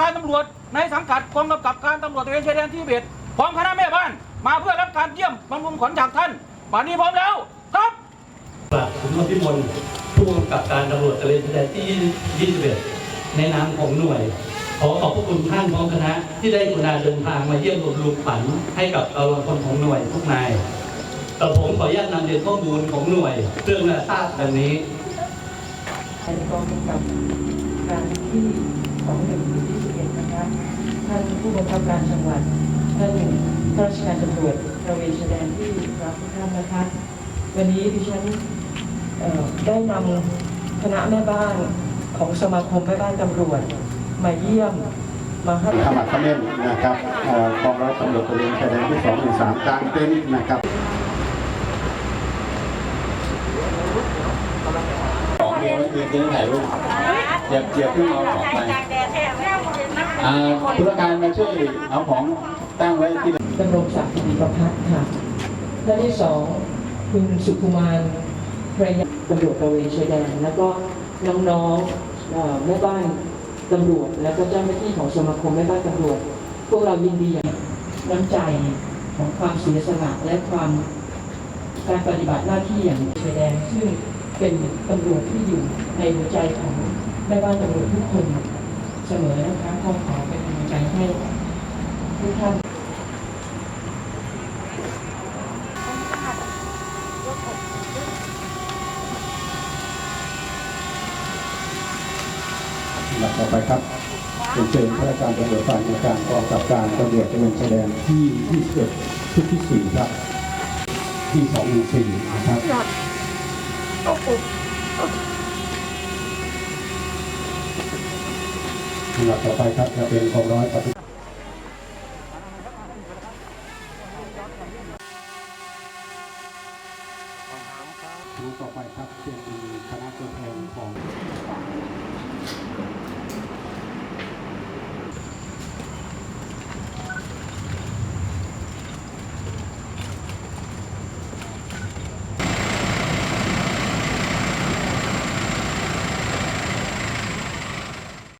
ข้าราชการตำรวจในสังกัดกองกำกับการตำรวจตระเวนชายแดนที่เบ็ดพร้อมคณะแม่บ้าน มาเพื่อรับการเยี่ยมบำรุงขวัญจากท่านป่านนี้พร้อมแล้วครับกราบผมอภิมลผู้กำกับการตำรวจตระเวนชายแดนที่ 21 ในนามของหน่วย ขอขอบพระคุณท่านพร้อมคณะที่ได้กรุณาเดินทางมาเยี่ยมรวมลุงฝันให้กับกำลังพลของหน่วยทุกนายแต่ผมขออนุญาตนำเรียนข้อมูลของหน่วยเรื่องนาทราบดังนี้เป็นกองกำกับการที่ของหนึ่งที่สิบเอ็ด นะคะท่านผู้บังคับการจังหวัดท่านข้าราชการตำรวจตระเวนชายแดนที่รักทุกท่านนะคะ วันนี้ดิฉันเอ่อได้นำคณะแม่บ้านของสมาคมแม่บ้านตำรวจ มาเยี่ยมมาให้ขมักเขม้นนะครับเอ่อกองร้อยตำรวจตระเวนชายแดนที่2 1 3กลางเต็นท์นะครับของเดียวคือคือถ่ายรูปเจียบเจียบขึ้นเอาของไปอ่า ธุรการมาช่วยเอาของตั้งไว้ที่ดำรงศักดิ์กิติประพัฒน์ค่ะท่านที่สองคุณสุขุมารภรรยาตำรวจตระเวนชายแดนแล้วก็น้องๆแม่บ้านตำรวจ แล้วก็เจ้าหน้าที่ของสมาคมแม่บ้านตำรวจ พวกเรายินดีอย่างน้ำใจของความเสียสละและความการปฏิบัติหน้าที่อย่างชายแดนซึ่งเป็นตำรวจที่อยู่ในหัวใจของแม่บ้านตำรวจทุกคน สมอนะคะขอขอเป็นกำลังใจให้ทุกท่านหลับต่อไปครับเป็นเชิญข้าราชการตำรวจฝ่ายในการกองกับการตำรวจตะเวนชายแดนที่21ชุดที่4ครับ ที่214นะครับ ลำดับต่อไปครับจะเป็นกองร้อยปฏิรูต่อไปครับเป็นคณะตัวแทนของ